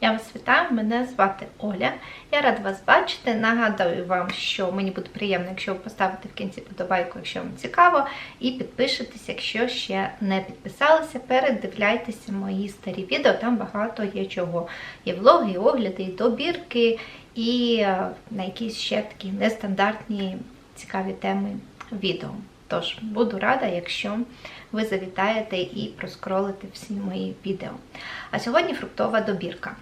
Я вас вітаю, мене звати Оля. Я рада вас бачити. Нагадую вам, що мені буде приємно, якщо ви поставите в кінці подобайку, якщо вам цікаво, і підпишетесь, якщо ще не підписалися. Передивляйтеся мої старі відео, там багато є чого. Є влоги, і огляди, і добірки, і е, на якісь ще такі нестандартні цікаві теми відео. Тож буду рада, якщо ви завітаєте і проскролите всі мої відео. А сьогодні фруктова добірка.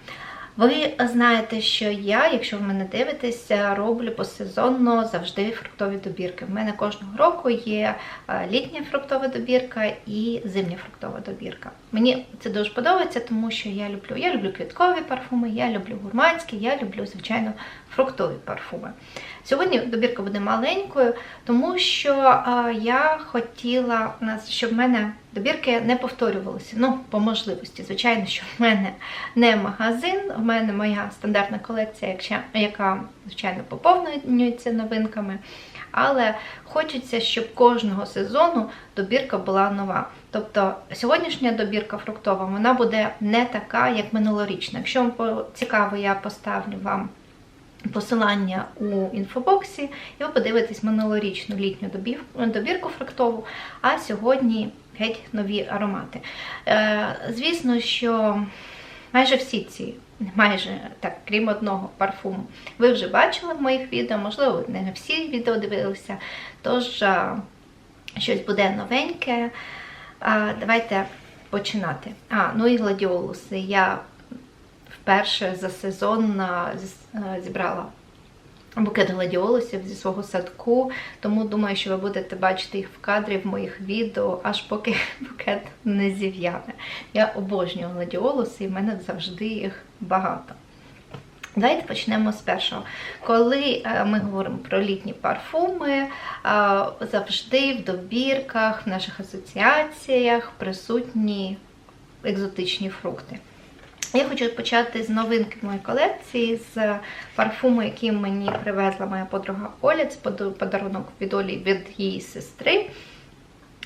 Ви знаєте, що я, якщо ви мене дивитеся, роблю посезонно завжди фруктові добірки. У мене кожного року є е, літня фруктова добірка і зимня фруктова добірка. Мені це дуже подобається, тому що я люблю я люблю квіткові парфуми, я люблю гурманські, я люблю, звичайно, фруктові парфуми. Сьогодні добірка буде маленькою, тому що а, я хотіла, щоб в мене добірки не повторювалися. Ну, по можливості. Звичайно, що в мене не магазин, в мене моя стандартна колекція, яка, звичайно, поповнюється новинками. Але хочеться, щоб кожного сезону добірка була нова. Тобто сьогоднішня добірка фруктова вона буде не така, як минулорічна. Якщо вам цікаво, я поставлю вам посилання у інфобоксі, і ви подивитесь минулорічну літню добірку фруктову, а сьогодні геть нові аромати. Е, звісно, що майже всі ці, майже так, крім одного парфуму, ви вже бачили в моїх відео, можливо, не на всі відео дивилися, тож щось буде новеньке. Давайте починати. А, ну і гладіолуси. Я вперше за сезон зібрала букет гладіолусів зі свого садку, тому думаю, що ви будете бачити їх в кадрі в моїх відео, аж поки букет не зів'яне. Я обожнюю гладіолуси, і в мене завжди їх багато. Давайте почнемо з першого. Коли е, ми говоримо про літні парфуми, е, завжди в добірках, в наших асоціаціях присутні екзотичні фрукти. Я хочу почати з новинки моєї колекції, з парфуму, який мені привезла моя подруга Оля. Це подарунок від Олі від її сестри.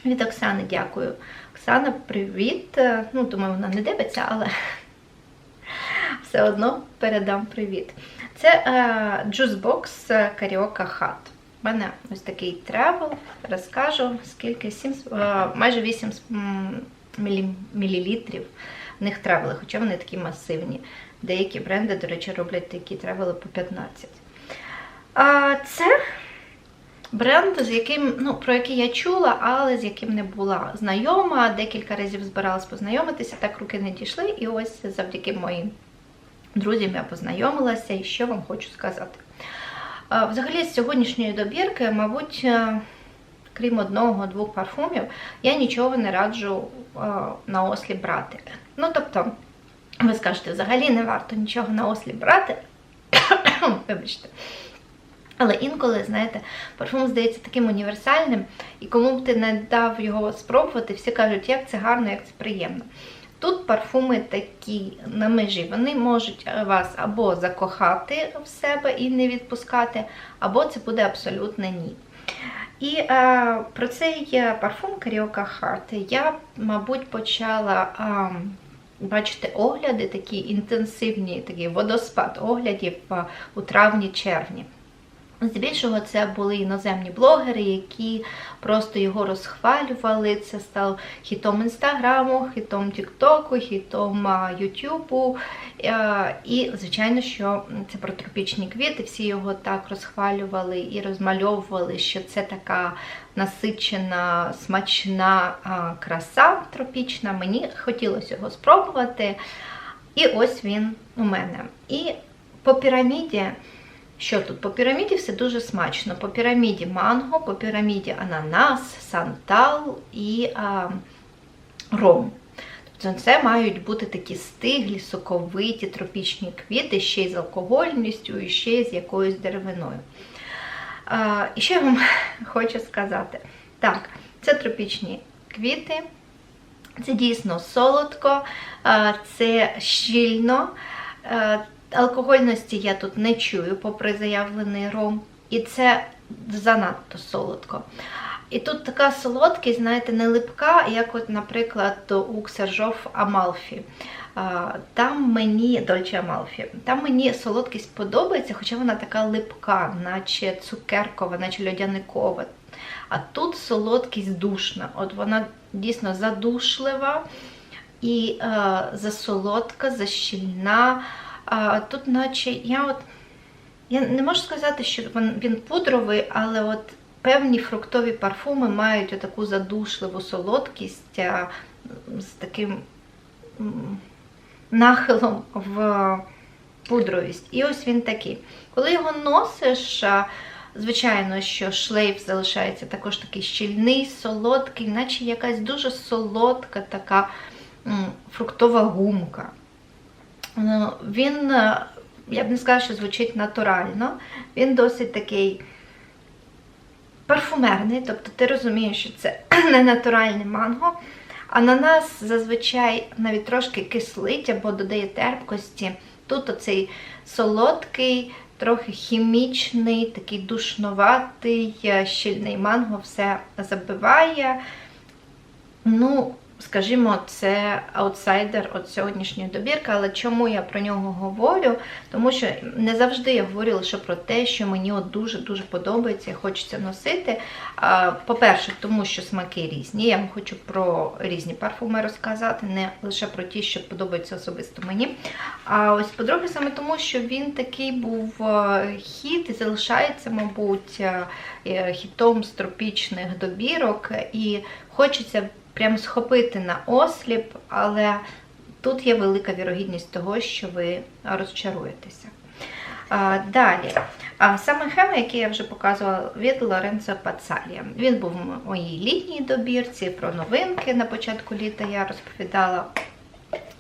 Від Оксани дякую. Оксана, привіт. Ну, думаю, вона не дивиться, але все одно передам привіт. Це е, джузбокс Каріока Хат. У мене ось такий тревел. Розкажу, скільки 7, е, майже 8 мл них тревели, хоча вони такі масивні. Деякі бренди, до речі, роблять такі тревели по 15. А Це бренд, з яким, ну, про який я чула, але з яким не була знайома. Декілька разів збиралась познайомитися, так руки не дійшли. І ось завдяки моїм друзям я познайомилася і що вам хочу сказати. Взагалі, з сьогоднішньої добірки, мабуть, е, крім одного-двох парфумів, я нічого не раджу е, на осліп брати. Ну, тобто, ви скажете, взагалі не варто нічого на осліп брати. Вибачте. Але інколи, знаєте, парфум здається таким універсальним, і кому б ти не дав його спробувати, всі кажуть, як це гарно, як це приємно. Тут парфуми такі на межі, вони можуть вас або закохати в себе і не відпускати, або це буде абсолютно ні. І е, про цей парфум Каріока Харт я, мабуть, почала е, бачити огляди, такі інтенсивні, такий водоспад оглядів е, у травні-червні. Здебільшого це були іноземні блогери, які просто його розхвалювали. Це став хітом інстаграму, хітом Тіктоку, хітом Ютубу. І, звичайно, що це про тропічні квіти. Всі його так розхвалювали і розмальовували, що це така насичена, смачна краса тропічна. Мені хотілося його спробувати. І ось він у мене. І по піраміді. Що тут? По піраміді все дуже смачно. По піраміді манго, по піраміді ананас, сантал і а, ром. Тобто це мають бути такі стиглі, соковиті, тропічні квіти, ще й з алкогольністю, і ще й з якоюсь деревиною. А, І що я вам хочу сказати? Так, це тропічні квіти, це дійсно солодко, це щільно. Алкогольності я тут не чую, попри заявлений ром, і це занадто солодко. І тут така солодкість, знаєте, не липка, як, от, наприклад, у Ксержов Амалфі. Там мені Дольче Амалфі, там мені солодкість подобається, хоча вона така липка, наче цукеркова, наче льодяникова. А тут солодкість душна. От вона дійсно задушлива і е, засолодка, защільна. А, Тут, наче я от я не можу сказати, що він, пудровий, але от певні фруктові парфуми мають таку задушливу солодкість а, з таким нахилом в пудровість. І ось він такий. Коли його носиш, звичайно, що шлейф залишається також такий щільний, солодкий, наче якась дуже солодка така фруктова гумка. Е, Він, е, я б не сказала, що звучить натурально, він досить такий парфумерний, тобто ти розумієш, що це не натуральне манго. Ананас зазвичай навіть трошки кислить або додає терпкості. Тут оцей солодкий, трохи хімічний, такий душноватий, е, щільний манго все забиває. Ну, скажімо, це аутсайдер от сьогоднішньої добірки, але чому я про нього говорю? Тому що не завжди я говорю лише про те, що мені дуже-дуже подобається і хочеться носити. По-перше, тому що смаки різні. Я вам хочу про різні парфуми розказати, не лише про ті, що подобаються особисто мені. А ось по-друге, саме тому, що він такий був е, хіт і залишається, мабуть, е, хітом з тропічних добірок, і хочеться прям схопити на осліп, але тут є велика вірогідність того, що ви розчаруєтеся. Далі, саме хема, який я вже показувала від Лоренцо Пацалія. Він був в моїй літній добірці про новинки на початку літа я розповідала.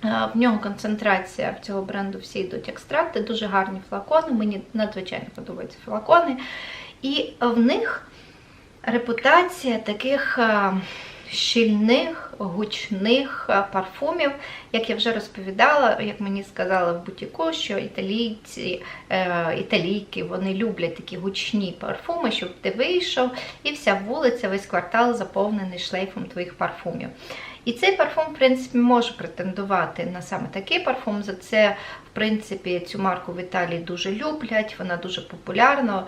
В нього концентрація в цього бренду всі йдуть екстракти, дуже гарні флакони. Мені надзвичайно подобаються флакони. І в них репутація таких щільних, гучних парфумів. Як я вже розповідала, як мені сказали в бутіку, що італійці, е, італійки вони люблять такі гучні парфуми, щоб ти вийшов, і вся вулиця, весь квартал заповнений шлейфом твоїх парфумів. І цей парфум, в принципі, може претендувати на саме такий парфум. За це, в принципі, цю марку в Італії дуже люблять, вона дуже популярна.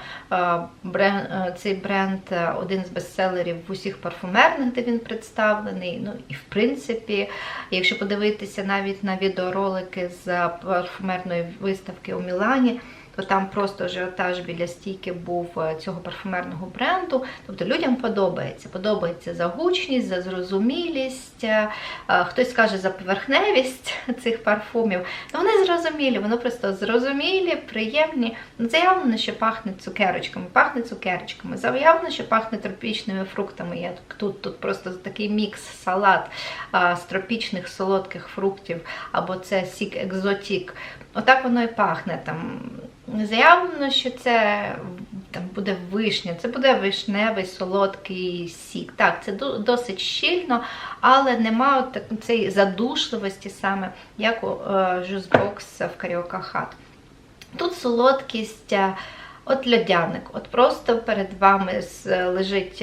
Цей бренд один з бестселерів в усіх парфумерних, де він представлений. Ну і в принципі, якщо подивитися навіть на відеоролики з парфумерної виставки у Мілані то там просто ажіотаж біля стійки був е, цього парфумерного бренду. Тобто людям подобається. Подобається за гучність, за зрозумілість. Е, хтось скаже за поверхневість цих парфумів. Ну вони зрозумілі, воно просто зрозумілі, приємні. Ну, Заявлено, що пахне цукерочками, пахне цукерочками. Заявлено, що пахне тропічними фруктами. Я тут тут просто такий мікс, салат з тропічних солодких фруктів, або це сік екзотік. Отак воно і пахне там. Заявлено, що це там буде вишня, це буде вишневий солодкий сік. Так, це досить щільно, але нема цієї задушливості, саме як у жузбокс в Каріока Хат. Тут солодкість. От льодяник. От просто перед вами лежить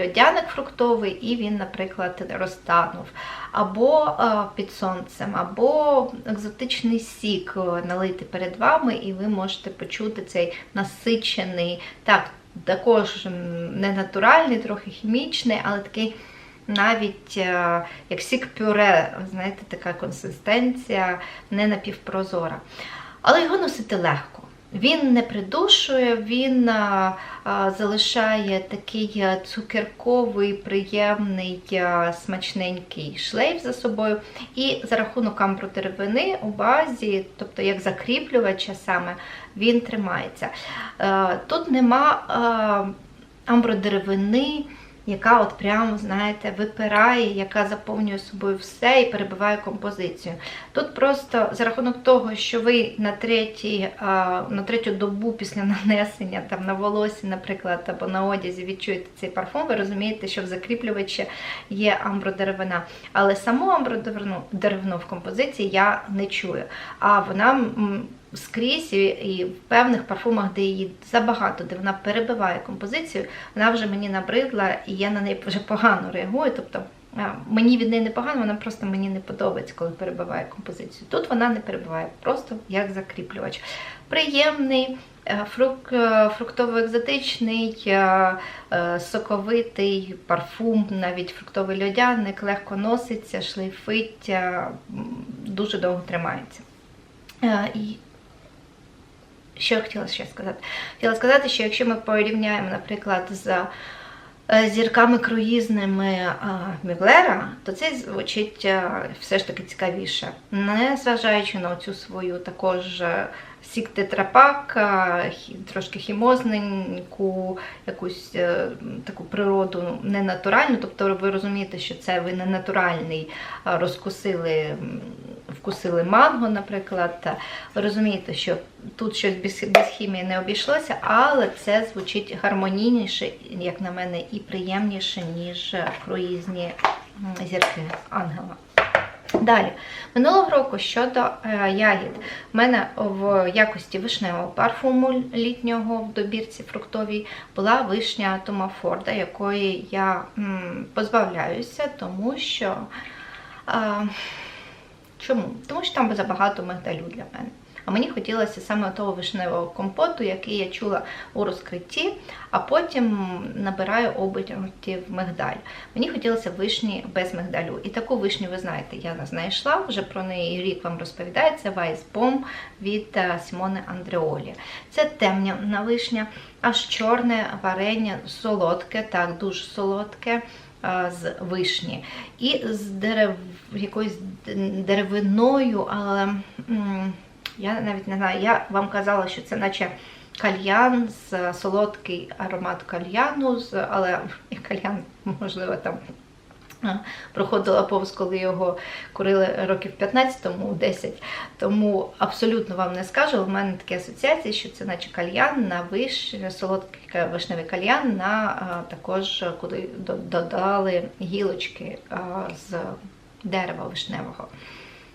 льодяник фруктовий, і він, наприклад, розтанув. Або під сонцем, або екзотичний сік налити перед вами, і ви можете почути цей насичений, так, також не натуральний, трохи хімічний, але такий. Навіть як сік пюре, знаєте, така консистенція не напівпрозора. Але його носити легко. Він не придушує, він а, а, залишає такий цукерковий, приємний, а, смачненький шлейф за собою. І за рахунок амбродеревини у базі, тобто як закріплювача саме, він тримається. А, тут нема а, амбродеревини яка от прямо, знаєте, випирає, яка заповнює собою все і перебиває композицію. Тут просто за рахунок того, що ви на третій, на третю добу після нанесення там на волосі, наприклад, або на одязі відчуєте цей парфум, ви розумієте, що в закріплювачі є амбродеревина. Але саму амбродеревину в композиції я не чую. А вона скрізь і, в певних парфумах, де її забагато, де вона перебиває композицію, вона вже мені набридла і я на неї вже погано реагую. Тобто мені від неї не погано, вона просто мені не подобається, коли перебиває композицію. Тут вона не перебиває, просто як закріплювач. Приємний, е, фрук, е, фруктово-екзотичний, е, соковитий парфум, навіть фруктовий льодяник, легко носиться, шлейфить, е, дуже довго тримається. Що я хотіла ще сказати? Хотіла сказати, що якщо ми порівняємо, наприклад, з е, зірками круїзними е, Мюглера, то це звучить е, все ж таки цікавіше. Не зважаючи на цю свою також сік тетрапак, е, трошки хімозненьку, якусь таку природу ну, ненатуральну. Тобто ви розумієте, що це ви не натуральний розкусили. Вкусили манго, наприклад. Розумієте, що тут щось без, без хімії не обійшлося, але це звучить гармонійніше, як на мене, і приємніше, ніж круїзні зірки ангела. Далі, минулого року щодо е, ягід, в мене в якості вишневого парфуму літнього в добірці фруктовій була вишня Тома Форда, якої я м, позбавляюся, тому що. Е, чому? Тому що там забагато мигдалю для мене. А мені хотілося саме того вишневого компоту, який я чула у розкритті, а потім набираю обертів мигдаль. Мені хотілося вишні без мигдалю. І таку вишню, ви знаєте, я знайшла, вже про неї рік вам розповідає, це Вайсбом від е, Сімони Андреолі. Це темна вишня, аж чорне варення, солодке, так, дуже солодке. З вишні. І з дерев, якоюсь деревиною, але я навіть не знаю, я вам казала, що це наче кальян, з солодкий аромат кальяну, але кальян, можливо, там проходила повз, коли його курили років 15 тому, 10. Тому абсолютно вам не скажу. У мене такі асоціації, що це наче кальян на виш, солодкий вишневий кальян, на а, також куди додали гілочки а, з дерева вишневого.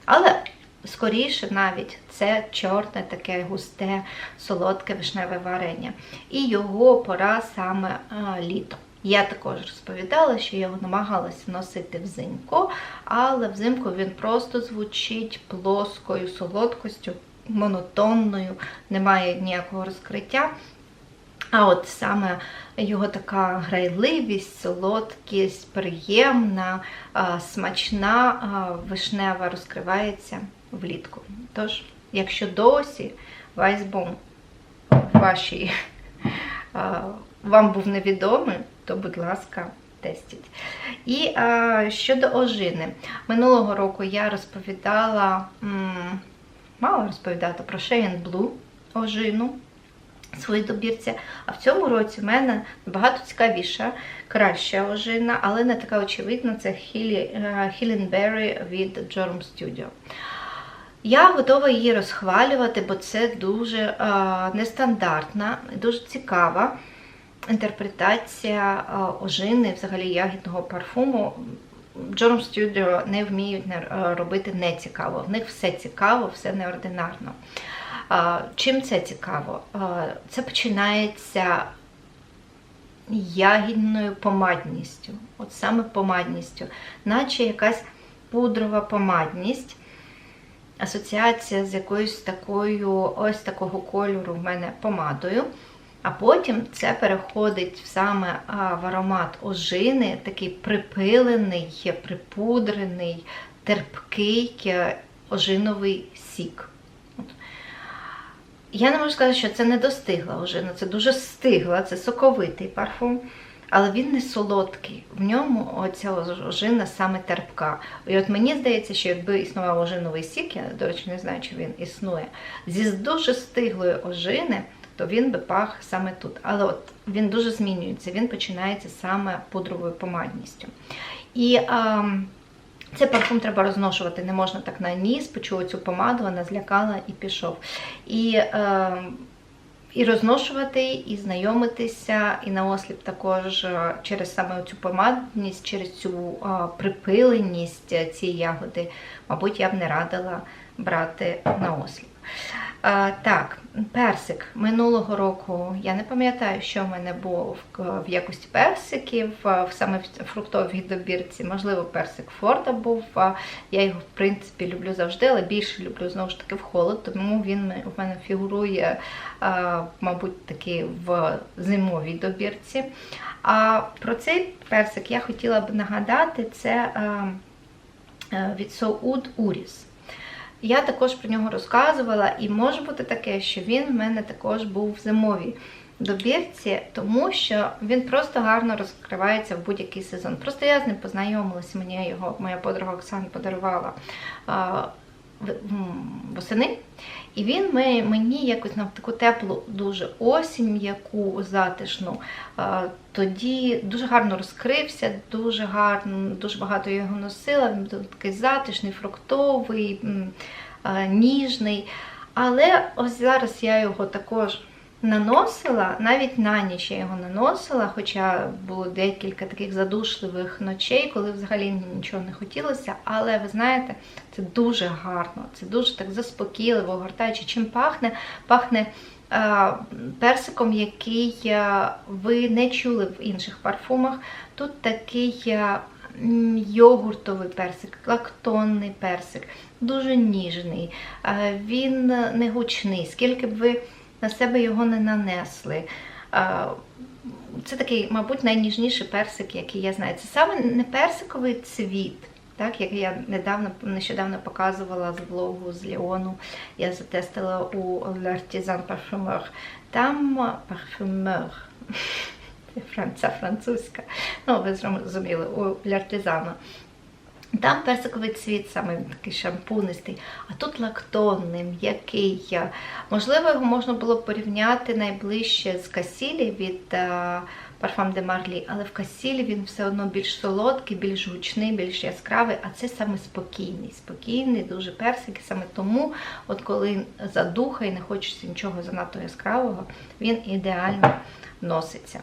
Але скоріше навіть це чорне, таке густе, солодке вишневе варення. І його пора саме а, літо. Я також розповідала, що я його намагалася носити взимку, але взимку він просто звучить плоскою солодкостю, монотонною, немає ніякого розкриття. А от саме його така грайливість, солодкість, приємна, смачна вишнева розкривається влітку. Тож, якщо досі Вайсбом вашій вам був невідомий, то, будь ласка, тестіть. І а, щодо ожини. Минулого року я розповідала, м, мала розповідати про Cheyenne Blue ожину в своїй добірці. А в цьому році в мене набагато цікавіша, краща ожина, але не така очевидна. Це Berry від Jorum Studio. Я готова її розхвалювати, бо це дуже а, нестандартна, дуже цікава інтерпретація ожини, взагалі ягідного парфуму. Jorum Studio не вміють а, робити нецікаво. В них все цікаво, все неординарно. Чим це цікаво? Це починається ягідною помадністю, от саме помадністю, наче якась пудрова помадність. Асоціація з якоюсь такою, ось такого кольору в мене помадою. А потім це переходить саме в аромат ожини, такий припилений, припудрений, терпкий е, ожиновий сік. Я не можу сказати, що це не достигла ожина, це дуже стигла, це соковитий парфум, але він не солодкий. В ньому оця ожина саме терпка. І от мені здається, що якби існував ожиновий сік, я, до речі, не знаю, чи він існує, зі дуже стиглої ожини, то він би пах саме тут. Але от він дуже змінюється, він починається саме пудровою помадністю. І а, цей парфум треба розношувати, не можна так на ніс, почула цю помаду, вона злякала і пішов. І, е, і розношувати, і знайомитися, і наосліп також е, через саме цю помадність, через цю е, припиленість цієї ягоди, мабуть, я б не радила брати наосліп. А, так, персик. Минулого року я не пам'ятаю, що в мене було в, в якості персиків, в саме в фруктовій добірці. Можливо, персик Форда був. Я його, в принципі, люблю завжди, але більше люблю знову ж таки в холод, тому він в мене фігурує, а, мабуть, таки в зимовій добірці. А про цей персик я хотіла б нагадати, це а, е, від Соуд Уріс. Я також про нього розказувала, і може бути таке, що він в мене також був в зимовій добірці, тому що він просто гарно розкривається в будь-який сезон. Просто я з ним познайомилася, мені його моя подруга Оксана подарувала восени. І він мені якось на таку теплу дуже осінь, м'яку, затишну. Тоді дуже гарно розкрився, дуже гарно, дуже багато його носила. Він був такий затишний, фруктовий, ніжний. Але ось зараз я його також наносила, навіть на ніч я його наносила, хоча було декілька таких задушливих ночей, коли взагалі нічого не хотілося. Але ви знаєте, це дуже гарно, це дуже так заспокійливо, огортаючи. Чим пахне? Пахне е, персиком, який е, ви не чули в інших парфумах. Тут такий е, йогуртовий персик, лактонний персик, дуже ніжний. Він не гучний, скільки б ви на себе його не нанесли. Це такий, мабуть, найніжніший персик, який я знаю. Це саме не персиковий цвіт, так, як я недавно нещодавно показувала з влогу з Ліону. Я затестила у L'Artisan Parfumeur. Там парфюмер. Це французька. Ну, ви зрозуміли, у L'Artisan. Там персиковий цвіт, саме такий шампунистий, а тут лактонний, м'який. Можливо, його можна було порівняти найближче з Касілі від е, Parfum de Marly, але в Касілі він все одно більш солодкий, більш гучний, більш яскравий, а це саме спокійний, спокійний, дуже персик. І саме тому, от коли задуха і не хочеться нічого занадто яскравого, він ідеально носиться.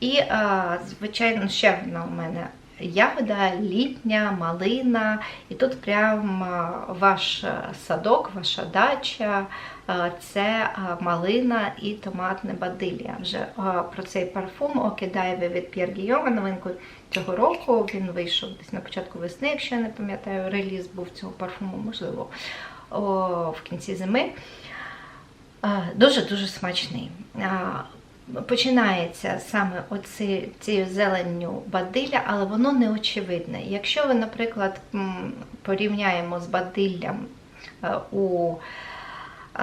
І, е, звичайно, ще одна у мене ягода, літня, малина. І тут прям ваш е, садок, ваша дача, це малина і томатне бадилля. Вже про цей парфум Окидайве від П'єр Гійома, новинку цього року. Він вийшов десь на початку весни, якщо я не пам'ятаю, реліз був цього парфуму, можливо, в кінці зими. Дуже-дуже смачний. Починається саме оці, цією зеленню бадилля, але воно не очевидне. Якщо ви, наприклад, порівняємо з бадиллям е, у е,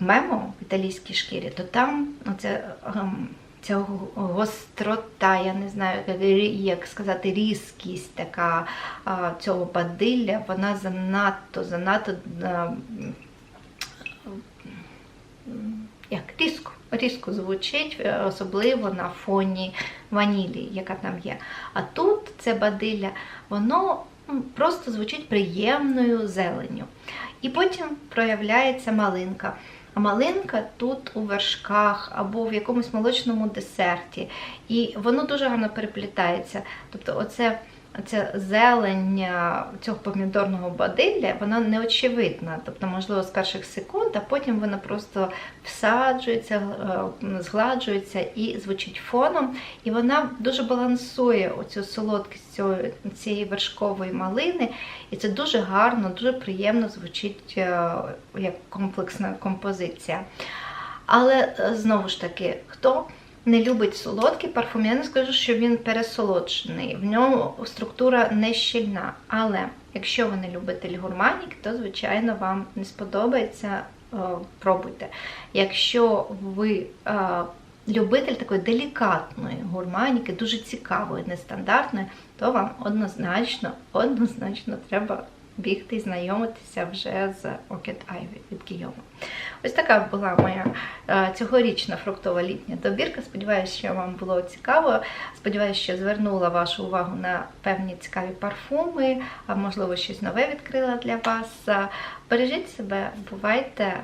мемо в італійській шкірі, то там оце, ем, ця гострота, я не знаю, як сказати, різкість така е, цього бадилля, вона занадто, занадто е, як різко, різко звучить, е, особливо на фоні ванілі, яка там є. А тут це бадилля, воно просто звучить приємною зеленню. І потім проявляється малинка. А малинка тут у вершках або в якомусь молочному десерті. І воно дуже гарно переплітається. Тобто, оце ця зелень е, цього помідорного бадилля, вона не очевидна. Тобто, можливо, з перших секунд, а потім вона просто всаджується, е, згладжується і звучить фоном. І вона дуже балансує оцю солодкість цієї вершкової малини. І це дуже гарно, дуже приємно звучить е, як комплексна композиція. Але знову ж таки, хто не любить солодкий парфум, я не скажу, що він пересолоджений. В ньому структура не щільна. Але якщо ви не любитель гурманік, то, звичайно, вам не сподобається. е, Пробуйте. Якщо ви е, любитель такої делікатної гурманіки, дуже цікавої, нестандартної, то вам однозначно, однозначно треба бігти і знайомитися вже з Orchid Ivy від Гійома. Ось така була моя е, цьогорічна фруктова літня добірка. Сподіваюся, що вам було цікаво. Сподіваюся, що звернула вашу увагу на певні цікаві парфуми, а можливо, щось нове відкрила для вас. Е, Бережіть себе, бувайте.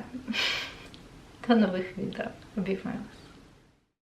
До нових відео. Обіймаю.